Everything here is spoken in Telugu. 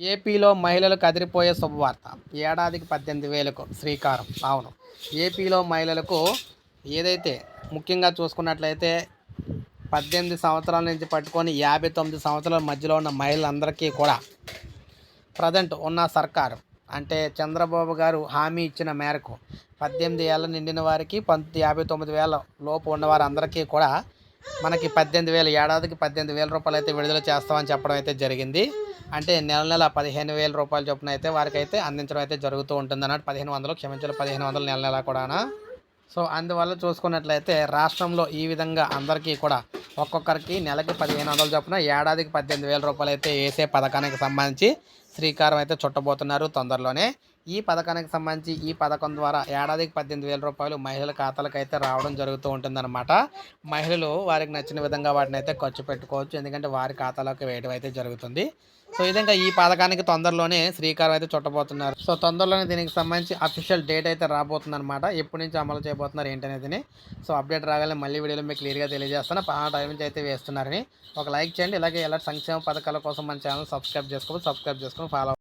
ఏపీలో మహిళలకు అదిరిపోయే శుభవార్త. ఏడాదికి పద్దెనిమిది వేలకు శ్రీకారం. అవును. ఏపీలో మహిళలకు ఏదైతే ముఖ్యంగా చూసుకున్నట్లయితే పద్దెనిమిది సంవత్సరాల నుంచి పట్టుకొని యాభై తొమ్మిది సంవత్సరాల మధ్యలో ఉన్న మహిళలందరికీ కూడా ప్రజెంట్ ఉన్న సర్కారు. అంటే చంద్రబాబు గారు హామీ ఇచ్చిన మేరకు పద్దెనిమిది ఏళ్ళ నిండిన వారికి పంత యాభై తొమ్మిది వేల లోపు ఉన్నవారందరికీ కూడా మనకి పద్దెనిమిది వేలు ఏడాదికి పద్దెనిమిది వేల రూపాయలు అయితే విడుదల చేస్తామని చెప్పడం అయితే జరిగింది. అంటే నెల నెల పదిహేను వేల రూపాయల చొప్పున అయితే వారికి అయితే అందించడం అయితే జరుగుతూ ఉంటుంది అన్నట్టు పదిహేను వందలు క్షమించాలి పదిహేను వందలు నెల నెల కూడానా. సో అందువల్ల చూసుకున్నట్లయితే రాష్ట్రంలో ఈ విధంగా అందరికీ కూడా ఒక్కొక్కరికి నెలకి పదిహేను వందల చొప్పున ఏడాదికి పద్దెనిమిది వేల రూపాయలు అయితే వేసే పథకానికి సంబంధించి శ్రీకారం అయితే చుట్టబోతున్నారు తొందరలోనే. ఈ పథకానికి సంబంధించి ఈ పథకం ద్వారా ఏడాదికి పద్దెనిమిది వేల రూపాయలు మహిళల ఖాతాలకు అయితే రావడం జరుగుతూ ఉంటుందన్నమాట. మహిళలు వారికి నచ్చిన విధంగా వాటిని అయితే ఖర్చు పెట్టుకోవచ్చు. ఎందుకంటే వారి ఖాతాలోకి వేయడం అయితే జరుగుతుంది. సో ఈ విధంగా ఈ పథకానికి తొందరలోనే శ్రీకారం అయితే చుట్టబోతున్నారు. సో తొందరలోనే దీనికి సంబంధించి అఫీషియల్ డేట్ అయితే రాబోతుంది అనమాట ఎప్పటి నుంచి అమలు చేయబోతున్నారు ఏంటనేది సో అప్డేట్ రాగానే మళ్ళీ వీడియోలో మీకు క్లియర్గా తెలియజేస్తాను. ఆ టైం నుంచి అయితే వేస్తున్నారని. ఒక లైక్ చేయండి. ఇలాగే ఎలాంటి సంక్షేమ పథకాల కోసం మన ఛానల్ సబ్స్క్రైబ్ చేసుకోవాలి సబ్స్క్రైబ్ చేసుకుని ఫాలో